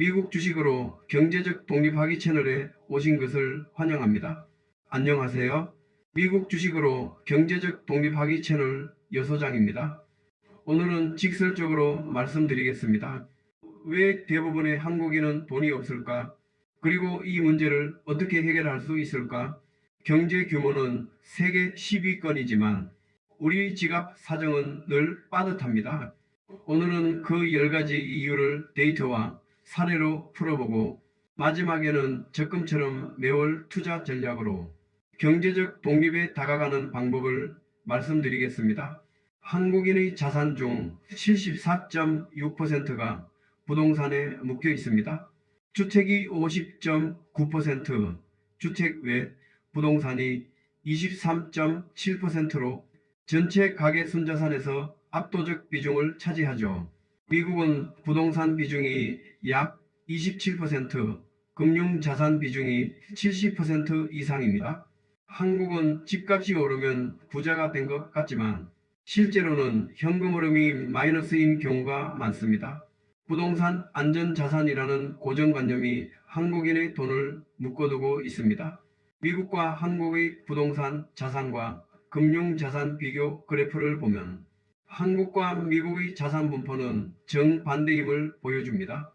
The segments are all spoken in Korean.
미국 주식으로 경제적 독립하기 채널에 오신 것을 환영합니다. 안녕하세요. 미국 주식으로 경제적 독립하기 채널 여소장입니다. 오늘은 직설적으로 말씀드리겠습니다. 왜 대부분의 한국인은 돈이 없을까? 그리고 이 문제를 어떻게 해결할 수 있을까? 경제 규모는 세계 10위권이지만 우리 지갑 사정은 늘 빠듯합니다. 오늘은 그 10가지 이유를 데이터와 사례로 풀어보고 마지막에는 적금처럼 매월 투자 전략으로 경제적 독립에 다가가는 방법을 말씀드리겠습니다. 한국인의 자산 중 74.6%가 부동산에 묶여 있습니다. 주택이 50.9%, 주택 외 부동산이 23.7%로 전체 가계 순자산에서 압도적 비중을 차지하죠. 미국은 부동산 비중이 약 27%, 금융자산 비중이 70% 이상입니다. 한국은 집값이 오르면 부자가 된 것 같지만 실제로는 현금 흐름이 마이너스인 경우가 많습니다. 부동산 안전자산이라는 고정관념이 한국인의 돈을 묶어두고 있습니다. 미국과 한국의 부동산 자산과 금융자산 비교 그래프를 보면 한국과 미국의 자산 분포는 정반대임을 보여줍니다.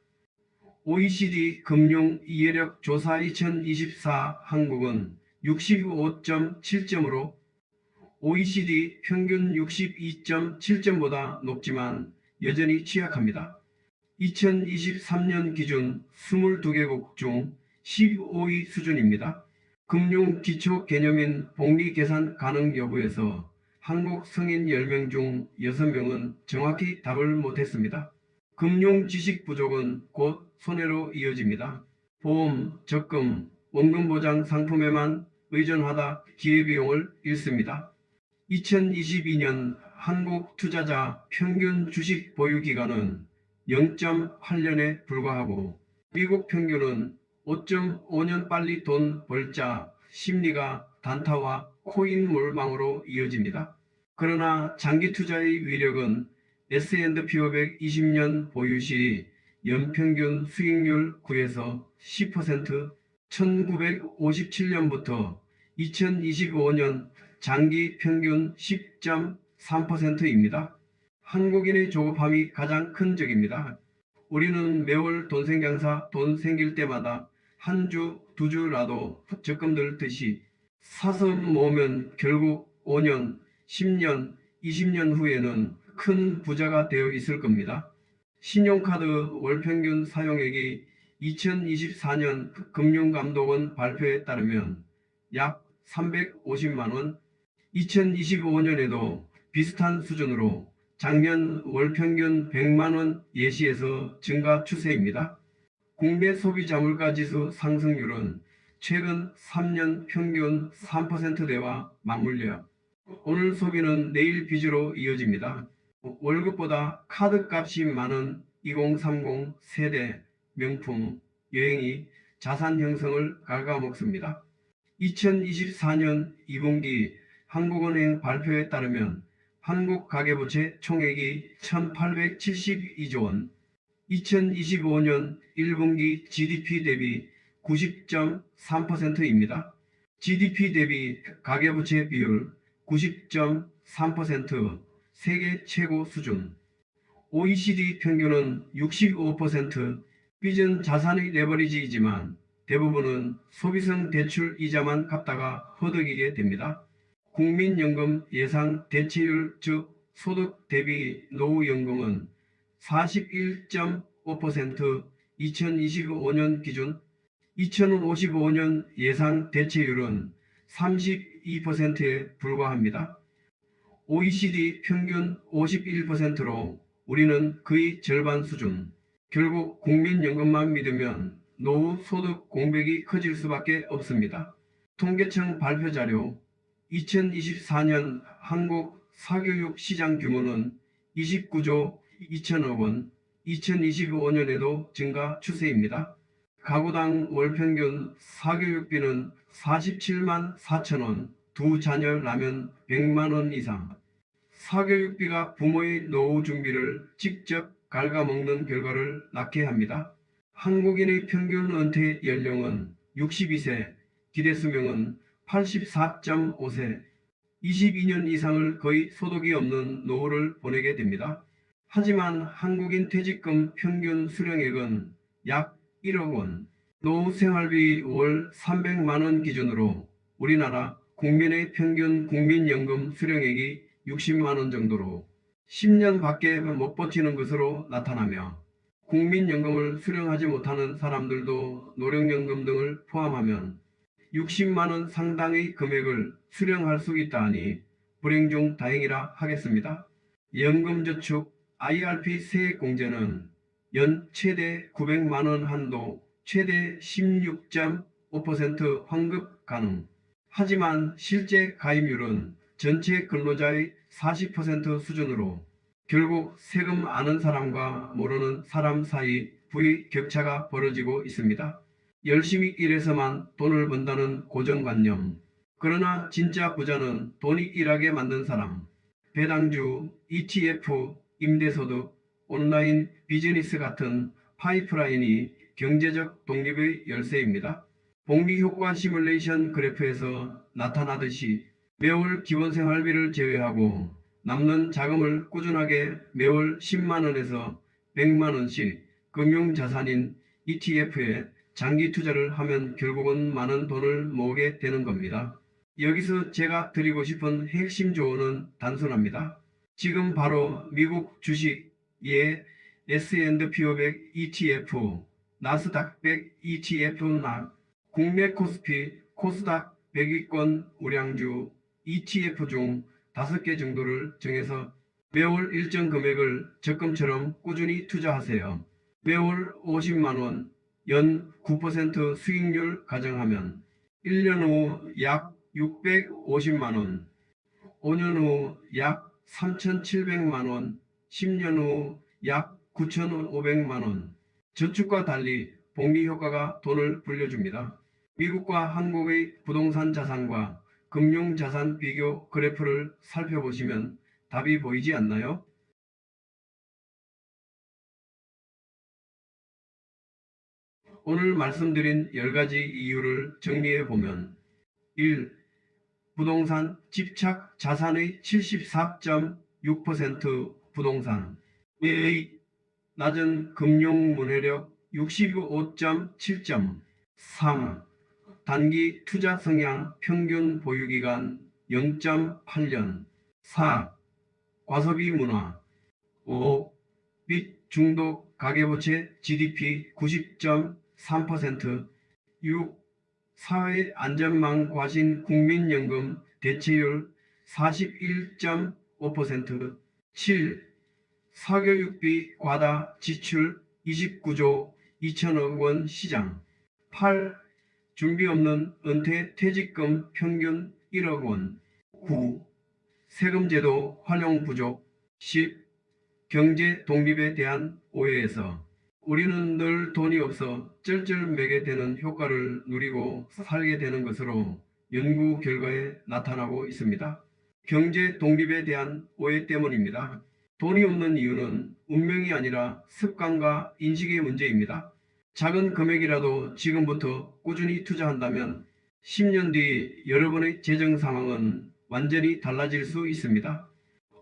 OECD 금융 이해력 조사 2024 한국은 65.7점으로 OECD 평균 62.7점보다 높지만 여전히 취약합니다. 2023년 기준 22개국 중 15위 수준입니다. 금융 기초 개념인 복리 계산 가능 여부에서 한국 성인 10명 중 6명은 정확히 답을 못했습니다. 금융 지식 부족은 곧 손해로 이어집니다. 보험, 적금, 원금 보장 상품에만 의존하다 기회비용을 잃습니다. 2022년 한국 투자자 평균 주식 보유 기간은 0.8년에 불과하고 미국 평균은 5.5년 빨리 돈 벌자 심리가 단타와 코인 몰망으로 이어집니다. 그러나 장기 투자의 위력은 S&P 500 20년 보유 시 연평균 수익률 9에서 10%, 1957년부터 2025년 장기 평균 10.3%입니다. 한국인의 조급함이 가장 큰 적입니다. 우리는 매월 돈 생강사 돈 생길 때마다 한 주, 두 주라도 적금 들듯이 사서 모으면 결국 5년, 10년, 20년 후에는 큰 부자가 되어 있을 겁니다. 신용카드 월평균 사용액이 2024년 금융감독원 발표에 따르면 약 350만원, 2025년에도 비슷한 수준으로 작년 월평균 100만원 예시에서 증가 추세입니다. 국내 소비자 물가지수 상승률은 최근 3년 평균 3%대와 맞물려 오늘 소비는 내일 빚으로 이어집니다. 월급보다 카드값이 많은 2030 세대 명품 여행이 자산 형성을 갉아먹습니다. 2024년 2분기 한국은행 발표에 따르면 한국 가계부채 총액이 1872조 원, 2025년 1분기 GDP 대비 90.3%입니다. GDP 대비 가계부채 비율 90.3% 세계 최고 수준. OECD 평균은 65% 빚은 자산의 레버리지이지만 대부분은 소비성 대출 이자만 갚다가 허덕이게 됩니다. 국민연금 예상 대체율 즉 소득 대비 노후연금은 41.5% 2025년 기준 2055년 예상 대체율은 32%에 불과합니다. OECD 평균 51%로 우리는 거의 절반 수준. 결국 국민연금만 믿으면 노후 소득 공백이 커질 수밖에 없습니다. 통계청 발표 자료 2024년 한국 사교육 시장 규모는 29조 2천억 원, 2025년에도 증가 추세입니다. 가구당 월 평균 사교육비는 47만 4천 원, 두 자녀라면 100만 원 이상. 사교육비가 부모의 노후 준비를 직접 갉아먹는 결과를 낳게 합니다. 한국인의 평균 은퇴 연령은 62세, 기대 수명은 84.5세, 22년 이상을 거의 소득이 없는 노후를 보내게 됩니다. 하지만 한국인 퇴직금 평균 수령액은 약 1억 원, 노후 생활비 월 300만 원 기준으로 우리나라 국민의 평균 국민연금 수령액이 60만 원 정도로 10년 밖에 못 버티는 것으로 나타나며 국민연금을 수령하지 못하는 사람들도 노령연금 등을 포함하면 60만 원 상당의 금액을 수령할 수 있다 하니 불행 중 다행이라 하겠습니다. 연금저축 IRP 세액 공제는 연 최대 900만 원 한도 최대 16.5% 환급 가능. 하지만 실제 가입률은 전체 근로자의 40% 수준으로 결국 세금 아는 사람과 모르는 사람 사이 부의 격차가 벌어지고 있습니다. 열심히 일해서만 돈을 번다는 고정관념. 그러나 진짜 부자는 돈이 일하게 만든 사람. 배당주, ETF, 임대소득, 온라인 비즈니스 같은 파이프라인이 경제적 독립의 열쇠입니다. 복리효과 시뮬레이션 그래프에서 나타나듯이 매월 기본생활비를 제외하고 남는 자금을 꾸준하게 매월 10만원에서 100만원씩 금융자산인 ETF에 장기 투자를 하면 결국은 많은 돈을 모으게 되는 겁니다. 여기서 제가 드리고 싶은 핵심 조언은 단순합니다. 지금 바로 미국 주식 예 S&P 500 ETF, 나스닥 100 ETF 나 국내 코스피, 코스닥 100위권 우량주 ETF 중 5개 정도를 정해서 매월 일정 금액을 적금처럼 꾸준히 투자하세요. 매월 50만원, 연 9% 수익률 가정하면 1년 후 약 650만원, 5년 후약 3,700만 원, 10년 후 약 9,500만 원. 저축과 달리 복리 효과가 돈을 불려줍니다. 미국과 한국의 부동산 자산과 금융 자산 비교 그래프를 살펴보시면 답이 보이지 않나요? 오늘 말씀드린 10가지 이유를 정리해 보면 1. 부동산 집착 자산의 74.6% 부동산 의 낮은 금융 문해력 65.7점 3. 단기 투자 성향 평균 보유기간 0.8년 4. 과소비 문화 5. 빚 중독 가계부채 GDP 90.3% 6. 사회 안전망 과신 국민연금 대체율 41.5% 7. 사교육비 과다 지출 29조 2천억 원 시장 8. 준비 없는 은퇴 퇴직금 평균 1억 원 9. 세금제도 활용 부족 10. 경제 독립에 대한 오해에서 우리는 늘 돈이 없어 쩔쩔매게 되는 효과를 누리고 살게 되는 것으로 연구 결과에 나타나고 있습니다. 경제 독립에 대한 오해 때문입니다. 돈이 없는 이유는 운명이 아니라 습관과 인식의 문제입니다. 작은 금액이라도 지금부터 꾸준히 투자한다면 10년 뒤 여러분의 재정 상황은 완전히 달라질 수 있습니다.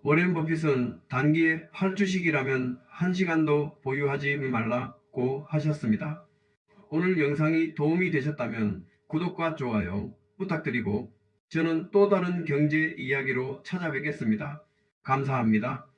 워렌 버핏은 단기에 팔주식이라면 한시간도 보유하지 말라고 하셨습니다. 오늘 영상이 도움이 되셨다면 구독과 좋아요 부탁드리고 저는 또 다른 경제 이야기로 찾아뵙겠습니다. 감사합니다.